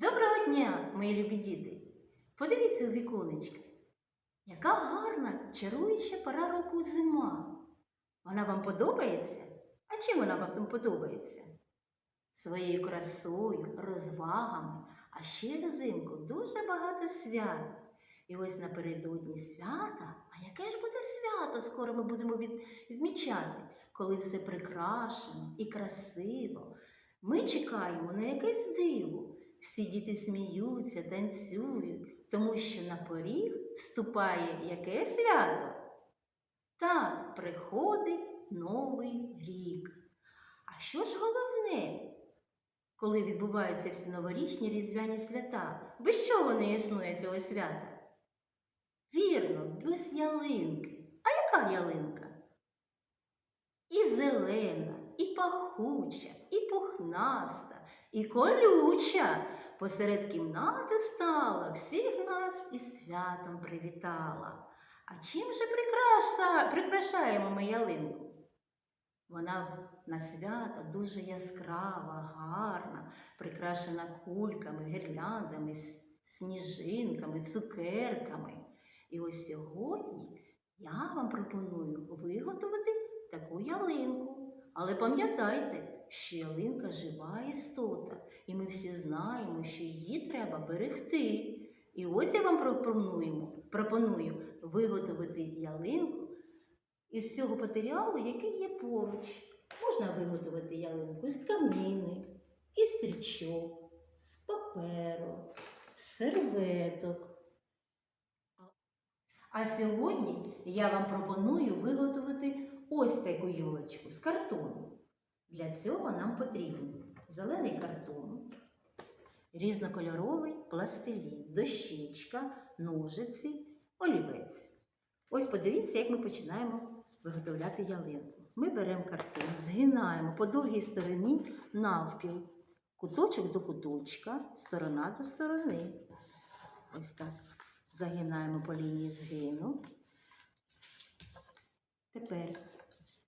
Доброго дня, мої любі діти! Подивіться у віконечко. Яка гарна, чаруюча пора року зима. Вона вам подобається? А чим вона вам подобається? Своєю красою, розвагами, а ще взимку дуже багато свят. І ось напередодні свята, а яке ж буде свято, скоро ми будемо відмічати, коли все прикрашено і красиво. Ми чекаємо на якесь диво. Всі діти сміються, танцюють, тому що на поріг ступає яке свято? Так, приходить Новий рік. А що ж головне, коли відбуваються всі новорічні різдвяні свята? Без чого не існує цього свята? Вірно, без ялинки. А яка ялинка? І зелена, і пахуча, і пухнаста, і колюча. Посеред кімнати стала, всіх нас із святом привітала. А чим же прикрашаємо ми ялинку? Вона на свято дуже яскрава, гарна, прикрашена кульками, гірляндами, сніжинками, цукерками. І ось сьогодні я вам пропоную виготовити таку ялинку. Але пам'ятайте, що ялинка жива істота, і ми всі знаємо, що її треба берегти. І ось я вам пропоную, пропоную виготовити ялинку із цього матеріалу, який є поруч. Можна виготовити ялинку з тканини, із стрічок, з паперу, з серветок. А сьогодні я вам пропоную виготовити ось таку йолочку з картону. Для цього нам потрібен зелений картон, різнокольоровий пластилін, дощечка, ножиці, олівець. Ось подивіться, як ми починаємо виготовляти ялинку. Ми беремо картон, згинаємо по довгій стороні навпіл, куточок до куточка, сторона до сторони. Ось так. Загинаємо по лінії згину. Тепер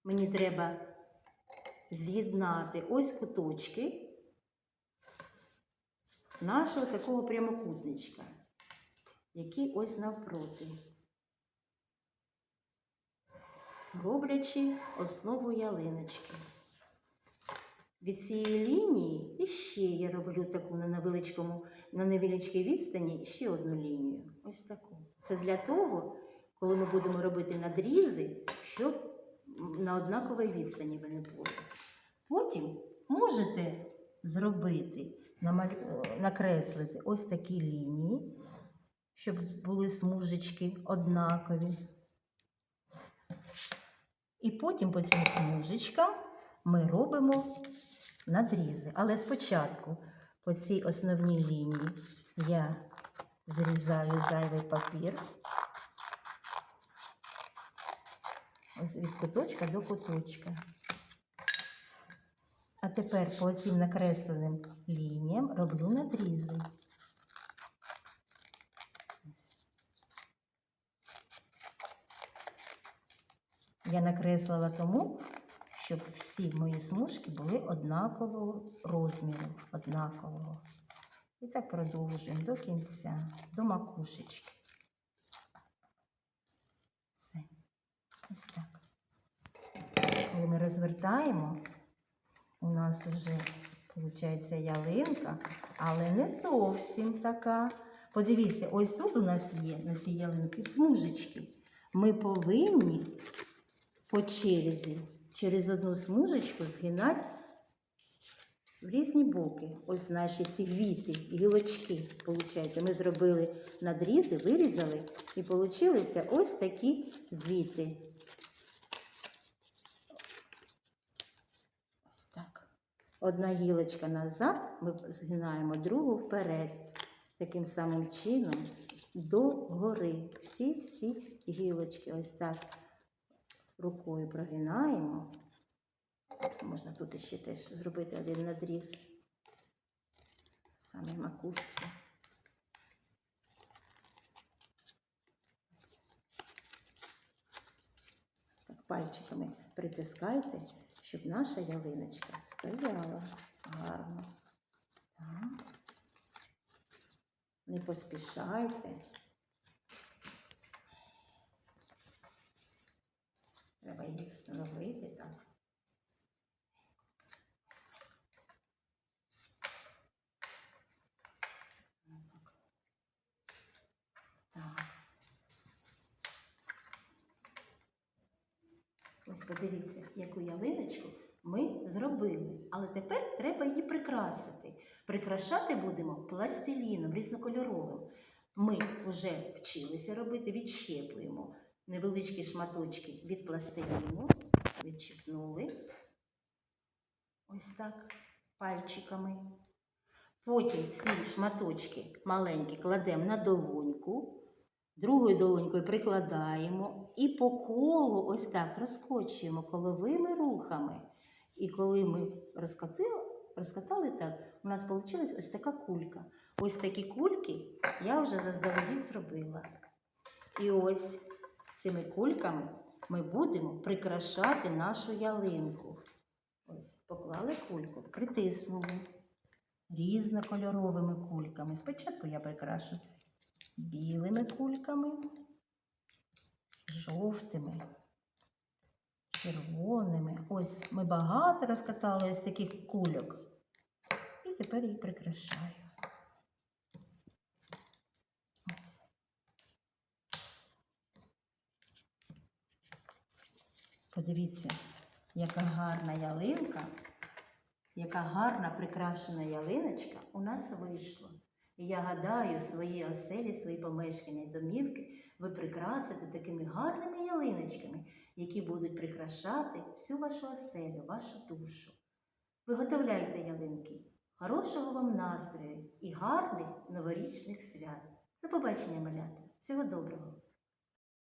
мені треба з'єднати ось куточки нашого такого прямокутничка, який ось навпроти, роблячи основу ялиночки. Від цієї лінії іще я роблю таку на невеличкому, на невеличкій відстані ще одну лінію. Ось таку. Це для того, коли ми будемо робити надрізи, щоб на однаковій відстані вони були. Потім можете зробити, накреслити ось такі лінії, щоб були смужечки однакові. І потім по цим смужечкам ми робимо надрізи. Але спочатку по цій основній лінії я зрізаю зайвий папір. Ось від куточка до куточка. А тепер по цим накресленим лініям роблю надрізи. Я накреслила тому, щоб всі мої смужки були однакового розміру, однакового. І так продовжуємо до кінця, до макушечки. Все. Ось так. Коли ми розвертаємо, у нас вже виходить ялинка, але не зовсім така. Подивіться, ось тут у нас є на цій ялинці смужечки. Ми повинні по черзі через одну смужечку згинати в різні боки. Ось наші ці віти, гілочки, виходить. Ми зробили надрізи, вирізали і получилися ось такі віти. Ось так. Одна гілочка назад, ми згинаємо другу вперед. Таким самим чином до гори. Всі-всі гілочки. Ось так рукою прогинаємо. Можна тут ще теж зробити один надріз. Саме макушці. Пальчиками притискайте, щоб наша ялиночка стояла гарно. Так. Не поспішайте. Треба її встановити так. Ось подивіться, яку ялиночку ми зробили. Але тепер треба її прикрасити. Прикрашати будемо пластиліном різнокольоровим. Ми вже вчилися робити, відщеплюємо невеличкі шматочки від пластиліну, відчіпнули. Ось так пальчиками. Потім ці шматочки маленькі кладемо на долоньку, другою долонькою прикладаємо і по колу ось так розкочуємо коловими рухами. І коли ми розкатили, розкатали так, у нас вийшла ось така кулька. Ось такі кульки я вже заздалегідь зробила. І ось цими кульками ми будемо прикрашати нашу ялинку. Ось поклали кульку, притиснули різнокольоровими кульками. Спочатку я прикрашу білими кульками, жовтими, червоними. Ось ми багато розкатали ось таких кульок. І тепер їх прикрашаю. Ось. Подивіться, яка гарна ялинка, яка гарна прикрашена ялиночка у нас вийшла. І я гадаю, свої оселі, свої помешкання і домівки ви прикрасите такими гарними ялиночками, які будуть прикрашати всю вашу оселю, вашу душу. Виготовляйте ялинки. Хорошого вам настрою і гарних новорічних свят. До побачення, малята. Всього доброго!